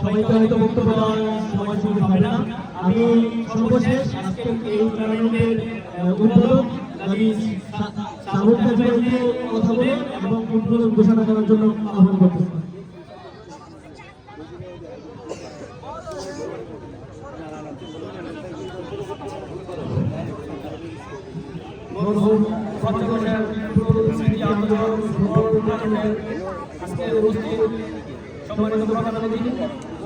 সবাইকে হয়তো বক্তব্য দেওয়ার সময় সুযোগ হবে না। আমি সর্বশেষ আজকে এই টুর্নামেন্টের উদ্বোধক আমি সাহুল কাজীকে কথা বলে এবং উদ্বোধন ঘোষণা করার জন্য আহ্বান উপস্থিত সম্মানিত প্রধান অতিথি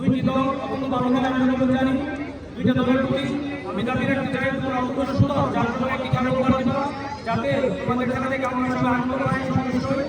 দুইটি দল অত্যন্ত ভালোভাবে অনুরোধ জানি দুইটা দলের প্রতি আমি দাবি রাখতে চাই, তোমরা অত্যন্ত সুন্দর যার জন্য একটি খেলা উপহার দিবা যাতে তোমাদের খেলা থেকে আমরা আনন্দ পাই সন্তুষ্ট হই